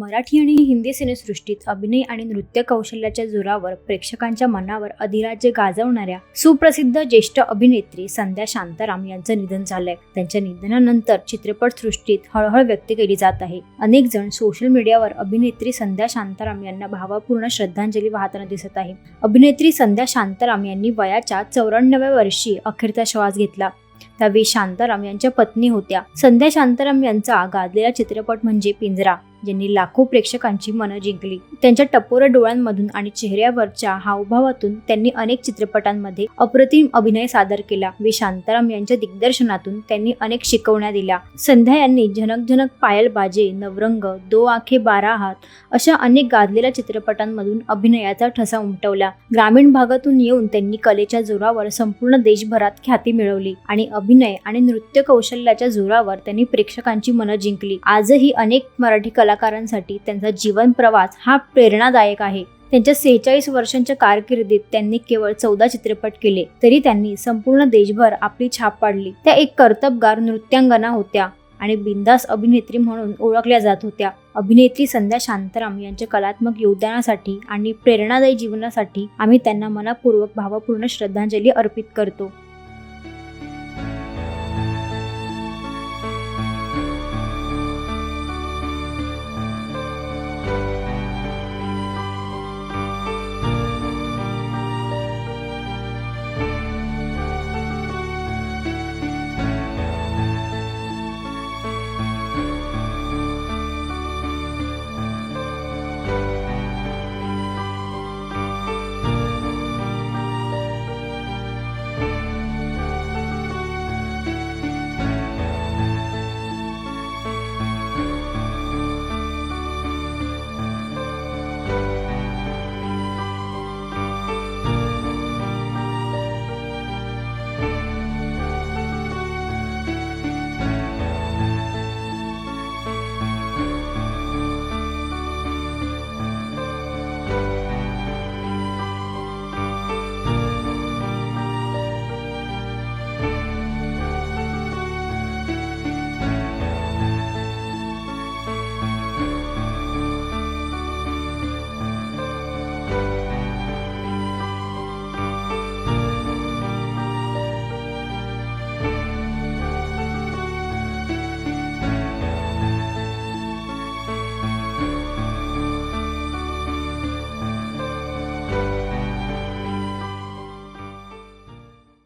मराठी आणि हिंदी सिनेसृष्टीत अभिनय आणि नृत्य कौशल्याच्या जोरावर प्रेक्षकांच्या मनावर अधिराज्य गाजवणाऱ्या सुप्रसिद्ध ज्येष्ठ अभिनेत्री संध्या शांताराम यांचं निधन झालंय. त्यांच्या निधनानंतर चित्रपट सृष्टीत हळहळ व्यक्त केली जात आहे. अनेक जण सोशल मीडियावर अभिनेत्री संध्या शांताराम यांना भावपूर्ण श्रद्धांजली वाहताना दिसत आहे. अभिनेत्री संध्या शांताराम यांनी वयाच्या चौऱ्याण्णव्या वर्षी अखेरचा श्वास घेतला. त्यावेळी शांताराम यांच्या पत्नी होत्या. संध्या शांताराम यांचा गाजलेला चित्रपट म्हणजे पिंजरा. ज्यांनी लाखो प्रेक्षकांची मनं जिंकली. त्यांच्या टपोर डोळ्यांमधून आणि चेहऱ्यावरच्या हावभावातून त्यांनी अनेक चित्रपटांमध्ये अप्रतिम अभिनय सादर केला. वि शांताराम यांच्या दिग्दर्शनातून त्यांनी अनेक शिकवण्या दिल्या. संध्या यांनी झनक झनक पायल बाजे नवरंग दो आखे बारा हात अशा अनेक गाजलेल्या चित्रपटांमधून अभिनयाचा ठसा उमटवला. ग्रामीण भागातून येऊन त्यांनी कलेच्या जोरावर संपूर्ण देशभरात ख्याती मिळवली आणि अभिनय आणि नृत्य कौशल्याच्या जोरावर त्यांनी प्रेक्षकांची मनं जिंकली. आजही अनेक मराठी कला कलाकारांसाठी त्यांचा जीवन प्रवास हा प्रेरणादायक आहे. त्यांच्या सेहेचाळीस वर्षांच्या कारकिर्दीत त्यांनी केवळ चौदा चित्रपट केले तरी त्यांनी संपूर्ण देशभर आपली छाप पाडली. त्या एक कर्तबगार नृत्यांगना होत्या आणि बिंदास अभिनेत्री म्हणून ओळखल्या जात होत्या. अभिनेत्री संध्या शांताराम यांच्या कलात्मक योगदानासाठी आणि प्रेरणादायी जीवनासाठी आम्ही त्यांना मनापूर्वक भावपूर्ण श्रद्धांजली अर्पित करतो.